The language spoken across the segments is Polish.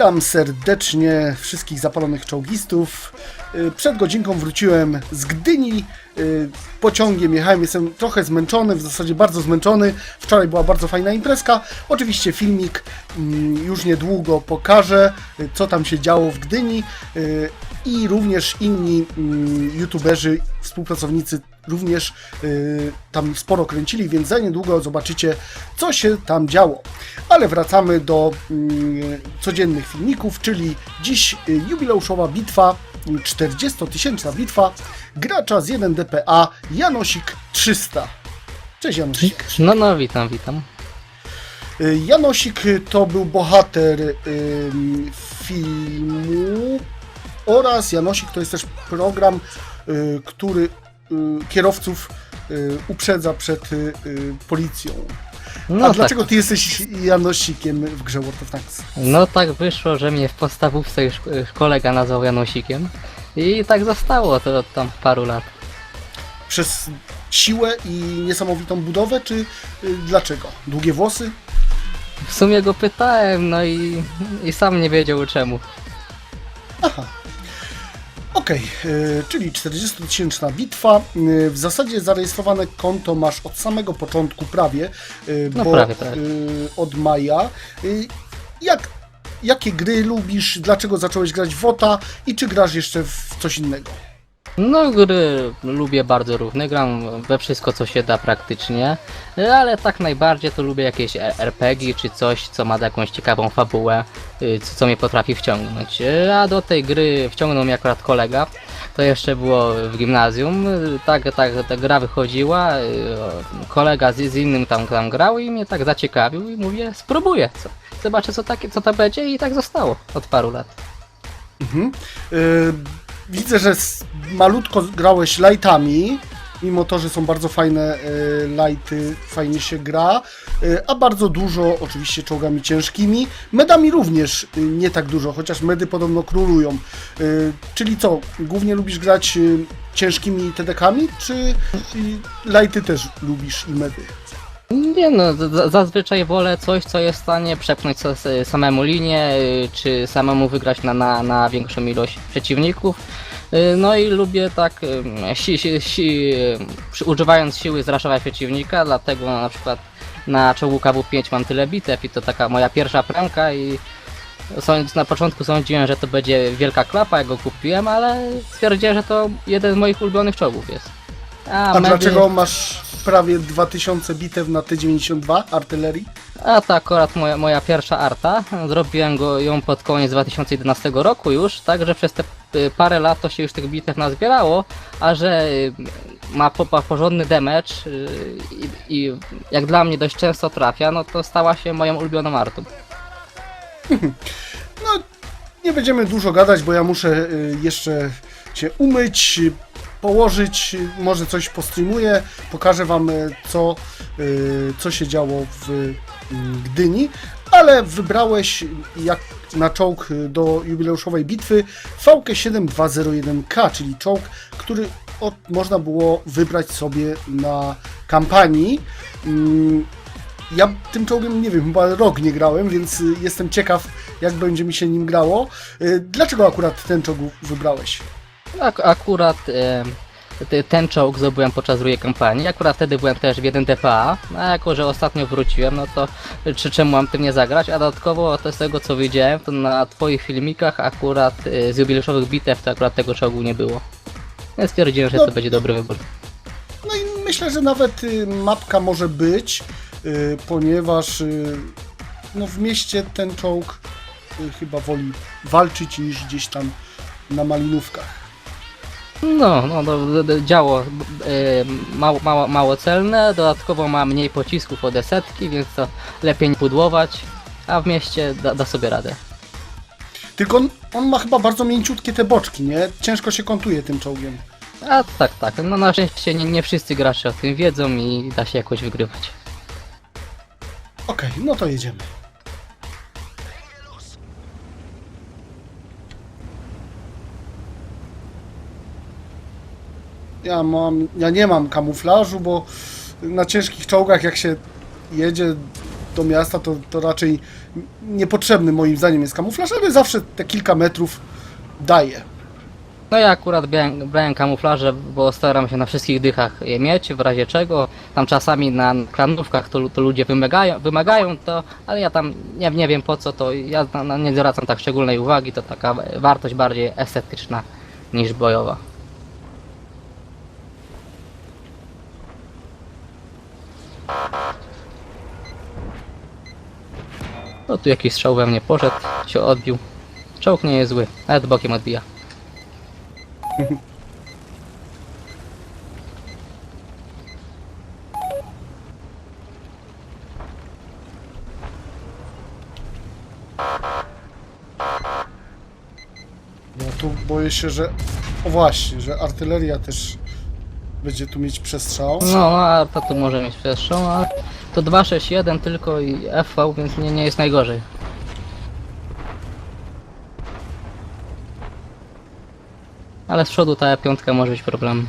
Witam serdecznie wszystkich zapalonych czołgistów. Y, Przed godzinką wróciłem z Gdyni. y, Pociągiem jechałem, jestem trochę zmęczony, w zasadzie bardzo zmęczony. Wczoraj była bardzo fajna imprezka. Oczywiście filmik mm, już niedługo pokażę, y, co tam się działo w Gdyni. I również inni mm, youtuberzy, współpracownicy również y, tam sporo kręcili, więc za niedługo zobaczycie, co się tam działo. Ale wracamy do mm, codziennych filmików, czyli dziś y, jubileuszowa bitwa, y, 40-tysięczna bitwa gracza z 1 DPA Janosik 300. Cześć Janosik. No, no, witam, witam. Y, Janosik to był bohater y, filmu oraz Janosik to jest też program, y, który kierowców y, uprzedza przed y, y, policją. No A tak, dlaczego ty jesteś Janosikiem w grze World of Tanks? no tak wyszło, że mnie w podstawówce już kolega nazwał Janosikiem. I tak zostało to od tam paru lat. Przez siłę i niesamowitą budowę, czy y, dlaczego? Długie włosy? W sumie go pytałem, no i, i sam nie wiedział czemu. Aha. Okej, y, czyli 40-tysięczna bitwa. Y, w zasadzie zarejestrowane konto masz od samego początku prawie, y, No bo prawie, prawie. od maja. Jak, jakie gry lubisz? Dlaczego zacząłeś grać w WOTA i czy grasz jeszcze w coś innego? No gry lubię bardzo równe, gram we wszystko co się da praktycznie, ale tak najbardziej to lubię jakieś RPG czy coś co ma jakąś ciekawą fabułę, y, co, mnie potrafi wciągnąć. Y, A do tej gry wciągnął mnie akurat kolega, to jeszcze było w gimnazjum, y, tak, tak ta gra wychodziła, kolega z, z innym tam, tam grał i mnie tak zaciekawił i mówię spróbuję, co, zobaczę co, takie, co to będzie i tak zostało od paru lat. Mhm. Y, widzę, że malutko grałeś lightami, mimo to, że są bardzo fajne y, lighty, fajnie się gra, y, a bardzo dużo oczywiście czołgami ciężkimi. Medami również y, nie tak dużo, chociaż medy podobno królują. Czyli co, głównie lubisz grać ciężkimi TDK-ami, czy lighty też lubisz i medy? Nie no, z- zazwyczaj wolę coś, co jest w stanie przepchnąć samemu linię, y, czy samemu wygrać na, na, na większą ilość przeciwników. Y, No i lubię tak, y, si, si, si, przy, używając siły zraszować przeciwnika, dlatego na przykład na czołgu KW5 mam tyle bitew i to taka moja pierwsza premka i na początku sądziłem, że to będzie wielka klapa, jak go kupiłem, ale stwierdziłem, że to jeden z moich ulubionych czołgów jest. A medy- dlaczego masz prawie 2000 bitew na T92 artylerii? A to akurat moja, moja pierwsza arta. Zrobiłem go ją pod koniec 2011 roku już, także przez te y, parę lat to się już tych bitew nazbierało, a że y, ma po, po, porządny damage y, i, i jak dla mnie dość często trafia, no to stała się moją ulubioną artą. No, nie będziemy dużo gadać, bo ja muszę jeszcze się umyć, położyć, może coś postreamuję, pokażę Wam y, co, y, co się działo w y, Gdyni, ale wybrałeś jak na czołg y, do jubileuszowej bitwy VK7201K, czyli czołg, który od, można było wybrać sobie na kampanii. Mm, ja tym czołgiem, nie wiem, chyba rok nie grałem, więc jestem ciekaw, jak będzie mi się nim grało. Dlaczego akurat ten czołg wybrałeś? Ak akurat e, te- ten czołg zdobyłem podczas drugiej kampanii, akurat wtedy byłem też w 1 DPA, a jako, że ostatnio wróciłem, no to czy czemu mam tym nie zagrać, a dodatkowo to z tego co widziałem, to na twoich filmikach akurat e, z jubileuszowych bitew to akurat tego czołgu nie było. Ja stwierdziłem, że No. to będzie dobry wybór. No i myślę, że nawet y, mapka może być, y, ponieważ y, no w mieście ten czołg chyba woli walczyć niż gdzieś tam na malinówkach. No, no, no działo e, mało, mało, mało celne, dodatkowo ma mniej pocisków od setki, więc to lepiej nie pudłować, a w mieście da, da sobie radę. Tylko on, on ma chyba bardzo mięciutkie te boczki, nie? Ciężko się kontuje tym czołgiem. A tak, tak. No na szczęście nie, nie wszyscy gracze o tym wiedzą i da się jakoś wygrywać. Okej, no to jedziemy. Ja mam, ja nie mam kamuflażu, bo na ciężkich czołgach jak się jedzie do miasta, to, to raczej niepotrzebny moim zdaniem jest kamuflaż, ale zawsze te kilka metrów daje. No ja akurat brałem, brałem kamuflaże, bo staram się na wszystkich dychach je mieć, w razie czego. Tam czasami na klanówkach to, to ludzie wymagają, wymagają to, ale ja tam nie, nie wiem po co to, ja na, na, nie zwracam tak szczególnej uwagi, to taka wartość bardziej estetyczna niż bojowa. No tu jakiś strzał we mnie poszedł, się odbił. Czołg nie jest zły, nawet bokiem odbija. Ja tu boję się, że... O właśnie, że artyleria też będzie tu mieć przestrzał. No, a to tu może mieć przestrzał, ale to 261 tylko i FV, więc nie, nie jest najgorzej. Ale z przodu ta piątka może być problem.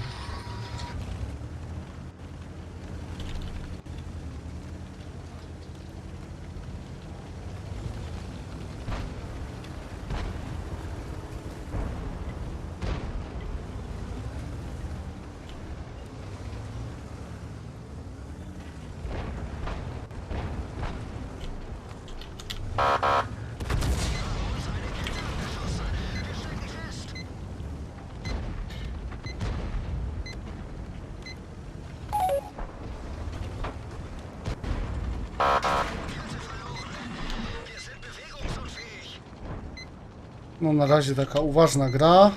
No na razie taka uważna gra.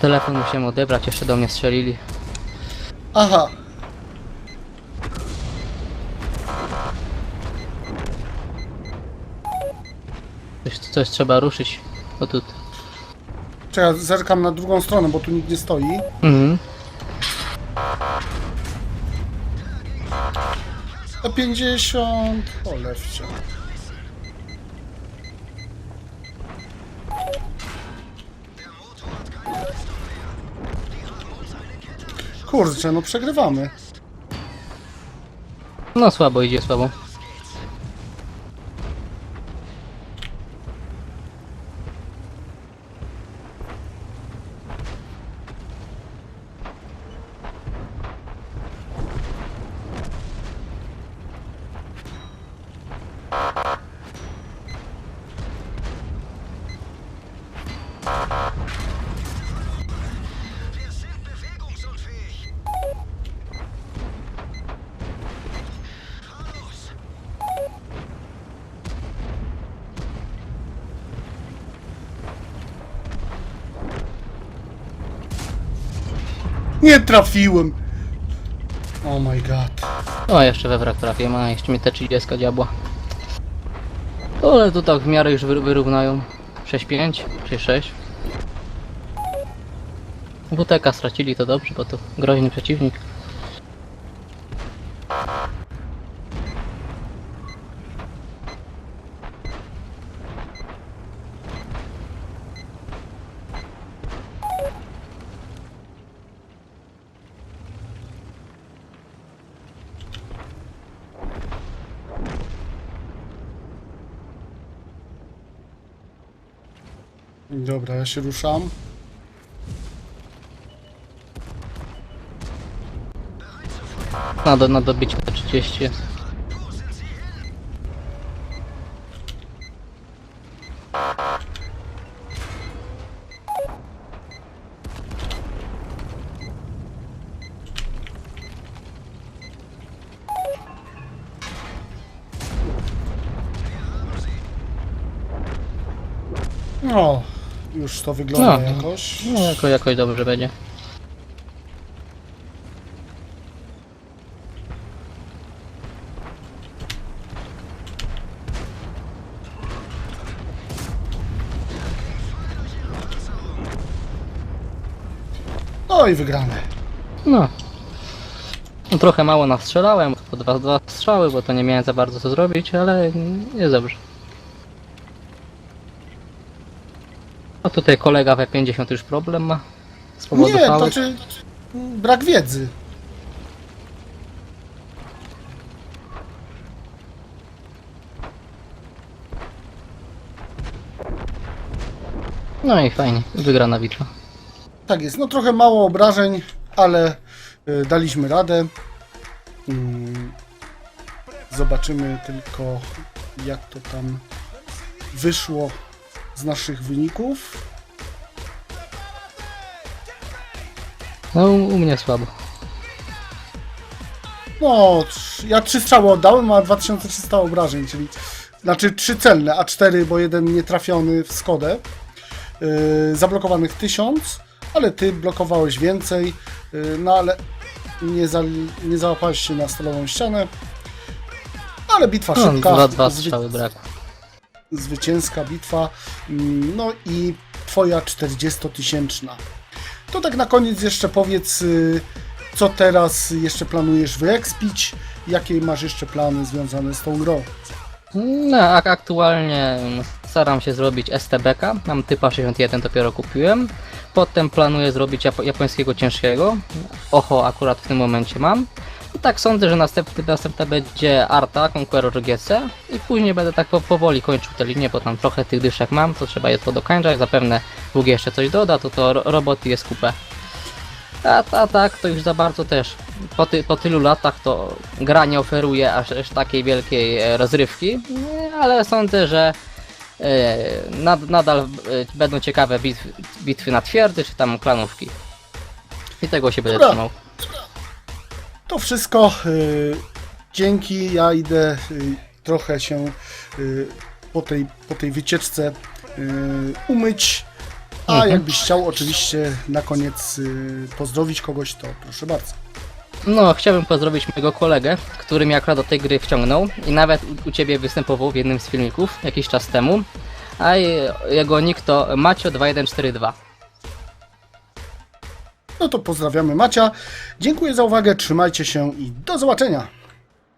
Telefon musiałem odebrać, jeszcze do mnie strzelili. Aha. Coś, coś trzeba ruszyć. O tu. Czekaj, zerkam na drugą stronę, bo tu nikt nie stoi. Mhm. E50... Cholewcie. Kurczę, no przegrywamy. No słabo idzie, słabo. Nie trafiłem! Oh my god. O, jeszcze we wrak trafię, a jeszcze mi te 30 diabła. Ale tu tak w miarę już wy- wyrównają. 6-5, 6-6. WTK stracili to dobrze, bo to groźny przeciwnik. Dobra, ja się ruszam. Na, do, na dobicie te 30 jest. No, już to wygląda No. jakoś. No, jako, jakoś dobrze będzie. No i wygramy. No. no trochę mało nastrzelałem, po dwa, dwa strzały, bo to nie miałem za bardzo co zrobić, ale jest dobrze. A tutaj kolega w 50 już problem ma z powodu Nie, to znaczy mm, brak wiedzy. No i fajnie, wygrana bitwa. Tak jest, no trochę mało obrażeń, ale y, daliśmy radę. Mm, Zobaczymy tylko, jak to tam wyszło z naszych wyników. No u u mnie słabo. No, trz- ja trzy strzały oddałem, a 2300 obrażeń, czyli znaczy trzy celne, a cztery, bo jeden nietrafiony w Skodę. Yy, zablokowanych 1000, ale ty blokowałeś więcej, yy, no ale nie, za, nie załapałeś się na stalową ścianę. Ale bitwa No, szybka, dwa, dwa strzały brakło. Zwycięska bitwa, mm, no i twoja 40-tysięczna. To tak na koniec jeszcze powiedz, y, co teraz jeszcze planujesz wyekspić, jakie masz jeszcze plany związane z tą grą. No, aktualnie mm, staram się zrobić STBK. Mam typa 61, dopiero kupiłem. Potem planuję zrobić japo japońskiego ciężkiego. Oho, akurat w tym momencie mam. I tak sądzę, że następny, następna będzie Arta, Conqueror GC i później będę tak po, powoli kończył te linie, bo tam trochę tych dyszek mam, to trzeba je to dokończać. Zapewne Bóg jeszcze coś doda, to to ro- roboty jest kupę. A, a tak, to już za bardzo też. Po, ty, po tylu latach to gra nie oferuje aż, aż takiej wielkiej e, rozrywki, nie, ale sądzę, że e, nad, nadal e, będą ciekawe bitwy, bitwy na twierdzy czy tam klanówki. I tego się będę Dobra. trzymał. To wszystko. y, dzięki. Ja idę y, trochę się y, po, tej, po tej wycieczce umyć. A Mhm. jakbyś chciał oczywiście na koniec pozdrowić kogoś, to proszę bardzo. No, chciałbym pozdrowić mojego kolegę, który mnie akurat do tej gry wciągnął i nawet u, u Ciebie występował w jednym z filmików jakiś czas temu. A je- jego nick to Macio2142. No to pozdrawiamy Macia. Dziękuję za uwagę, trzymajcie się i do zobaczenia.